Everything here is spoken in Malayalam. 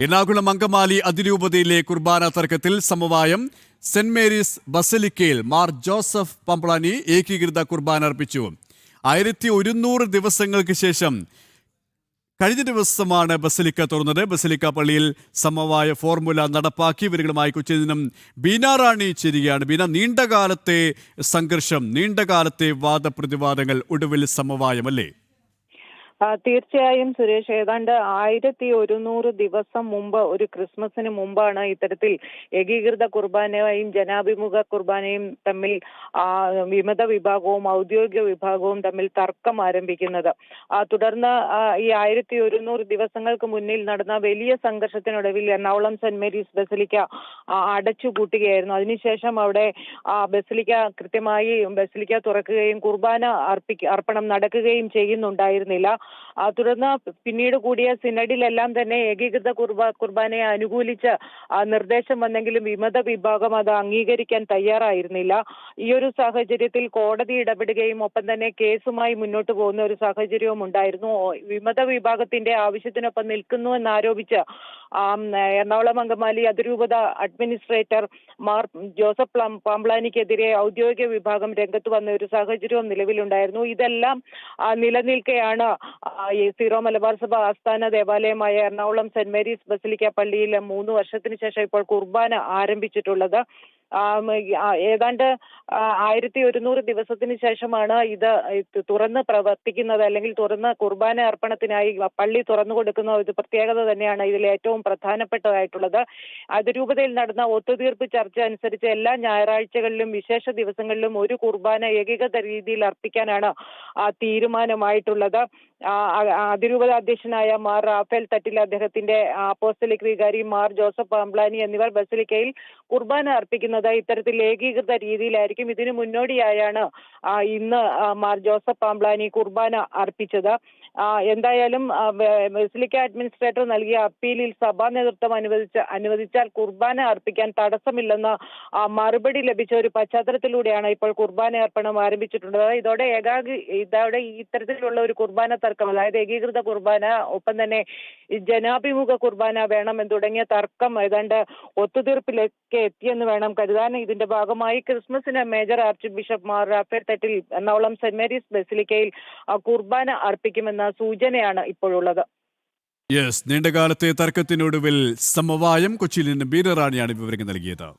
എറണാകുളം അങ്കമാലി അതിരൂപതയിലെ കുർബാന തർക്കത്തിൽ സമവായം സെന്റ് മേരീസ് ബസലിക്കയിൽ മാർ ജോസഫ് പമ്പളാനി ഏകീകൃത കുർബാന അർപ്പിച്ചു. ആയിരത്തി ഒരുന്നൂറ് ദിവസങ്ങൾക്ക് ശേഷം കഴിഞ്ഞ ദിവസമാണ് ബസലിക്ക തുറന്നത്. ബസലിക്ക പള്ളിയിൽ സമവായ ഫോർമുല നടപ്പാക്കി ഇവരുമായി കൊച്ചിയിൽ നിന്നും ബീനാറാണി ചേരുകയാണ്. ബീന നീണ്ടകാലത്തെ സംഘർഷം നീണ്ടകാലത്തെ വാദപ്രതിവാദങ്ങൾ ഒടുവിൽ സമവായം അല്ലേ ആ, തീർച്ചയായും സുരേഷ് ഏതാണ്ട് ആയിരത്തി ഒരുന്നൂറ് ദിവസം മുമ്പ് ഒരു ക്രിസ്മസിന് മുമ്പാണ് ഇത്തരത്തിൽ ഏകീകൃത കുർബാനയും ജനാഭിമുഖ കുർബാനയും തമ്മിൽ വിമത വിഭാഗവും ഔദ്യോഗിക വിഭാഗവും തമ്മിൽ തർക്കം ആരംഭിക്കുന്നത്. തുടർന്ന് ഈ ആയിരത്തി ഒരുന്നൂറ് ദിവസങ്ങൾക്ക് മുന്നിൽ നടന്ന വലിയ സംഘർഷത്തിനൊടുവിൽ എറണാകുളം സെന്റ് മേരീസ് ബസലിക്ക ആ, അടച്ചുപൂട്ടുകയായിരുന്നു അതിനുശേഷം അവിടെ ബസലിക്ക കൃത്യമായി ബസലിക്ക തുറക്കുകയും കുർബാന അർപ്പിക്ക അർപ്പണം നടക്കുകയും ചെയ്യുന്നുണ്ടായിരുന്നില്ല. തുടർന്ന് പിന്നീട് കൂടിയ സിനഡിലെല്ലാം തന്നെ ഏകീകൃത കുർബ കുർബാനയെ അനുകൂലിച്ച് നിർദ്ദേശം വന്നെങ്കിലും വിമത വിഭാഗം അത് അംഗീകരിക്കാൻ തയ്യാറായിരുന്നില്ല. ഈ ഒരു സാഹചര്യത്തിൽ കോടതി ഇടപെടുകയും ഒപ്പം തന്നെ കേസുമായി മുന്നോട്ട് പോകുന്ന ഒരു സാഹചര്യവും ഉണ്ടായിരുന്നു വിമത വിഭാഗത്തിന്റെ ആവശ്യത്തിനൊപ്പം നിൽക്കുന്നുവെന്നാരോപിച്ച് ആം, എറണാകുളം അങ്കമാലി അതിരൂപത അഡ്മിനിസ്ട്രേറ്റർ മാർ ജോസഫ് പാംപ്ലാനിക്കെതിരെ ഔദ്യോഗിക വിഭാഗം രംഗത്ത് വന്ന ഒരു സാഹചര്യവും നിലവിലുണ്ടായിരുന്നു. ഇതെല്ലാം നിലനിൽക്കെയാണ് ഈ സീറോ മലബാർ സഭ ആസ്ഥാന ദേവാലയമായ എറണാകുളം സെന്റ് മേരീസ് ബസിലിക്ക പള്ളിയിൽ മൂന്ന് വർഷത്തിന് ശേഷം ഇപ്പോൾ കുർബാന ആരംഭിച്ചിട്ടുള്ളത്. ഏതാണ്ട് ആയിരത്തി ഒരുന്നൂറ് ദിവസത്തിന് ശേഷമാണ് ഇത് തുറന്ന് പ്രവർത്തിക്കുന്നത്. അല്ലെങ്കിൽ തുറന്ന് കുർബാന അർപ്പണത്തിനായി പള്ളി തുറന്നു കൊടുക്കുന്ന ഒരു പ്രത്യേകത തന്നെയാണ് ഇതിൽ ഏറ്റവും പ്രധാനപ്പെട്ടതായിട്ടുള്ളത്. അതിരൂപതയിൽ നടന്ന ഒത്തുതീർപ്പ് ചർച്ച അനുസരിച്ച് എല്ലാ ഞായറാഴ്ചകളിലും വിശേഷ ദിവസങ്ങളിലും ഒരു കുർബാന ഏകീകൃത രീതിയിൽ അർപ്പിക്കാനാണ് ആ തീരുമാനമായിട്ടുള്ളത് അതിരൂപത അധ്യക്ഷനായ മാർ റാഫേൽ തട്ടിൽ അദ്ദേഹത്തിന്റെ അപ്പോസ്റ്റലിക് വികാരി മാർ ജോസഫ് പാംബ്ലാനി എന്നിവർ ബസിലിക്കയിൽ കുർബാന അർപ്പിക്കുന്നത് ഇത്തരത്തിൽ ഏകീകൃത രീതിയിലായിരിക്കും. ഇതിനു മുന്നോടിയായാണ് ഇന്ന് മാർ ജോസഫ് പാംബ്ലാനി കുർബാന അർപ്പിച്ചത്. എന്തായാലും ബസിലിക്ക അഡ്മിനിസ്ട്രേറ്റർ നൽകിയ അപ്പീലിൽ സഭാ നേതൃത്വം അനുവദിച്ച അനുവദിച്ചാൽ കുർബാന അർപ്പിക്കാൻ തടസ്സമില്ലെന്ന മറുപടി ലഭിച്ച ഒരു പശ്ചാത്തലത്തിലൂടെയാണ് ഇപ്പോൾ കുർബാന അർപ്പണം ആരംഭിച്ചിട്ടുള്ളത്. ഇതോടെ ഏകാഗ്രി ഇതോടെ ഇത്തരത്തിലുള്ള ഒരു കുർബാന തർക്കം അതായത് ഏകീകൃത കുർബാന ഒപ്പം തന്നെ ജനാഭിമുഖ കുർബാന വേണം എന്ന് തുടങ്ങിയ തർക്കം ഏതാണ്ട് ഒത്തുതീർപ്പിലേക്ക് എത്തിയെന്ന് വേണം കരുതാൻ. ഇതിന്റെ ഭാഗമായി ക്രിസ്മസിന് major archbishop Mar Raphael Thattil Ernakulam saint Mary's ബസിലിക്കയിൽ കുർബാന അർപ്പിക്കുമെന്ന സൂചനയാണ് ഇപ്പോഴുള്ളത്. യെസ് നീണ്ടകാലത്തെ തർക്കത്തിനൊടുവിൽ സമവായം കൊച്ചിയിൽ നിന്ന് ബീരറാണിയാണ് വിവരങ്ങൾ നൽകിയത്.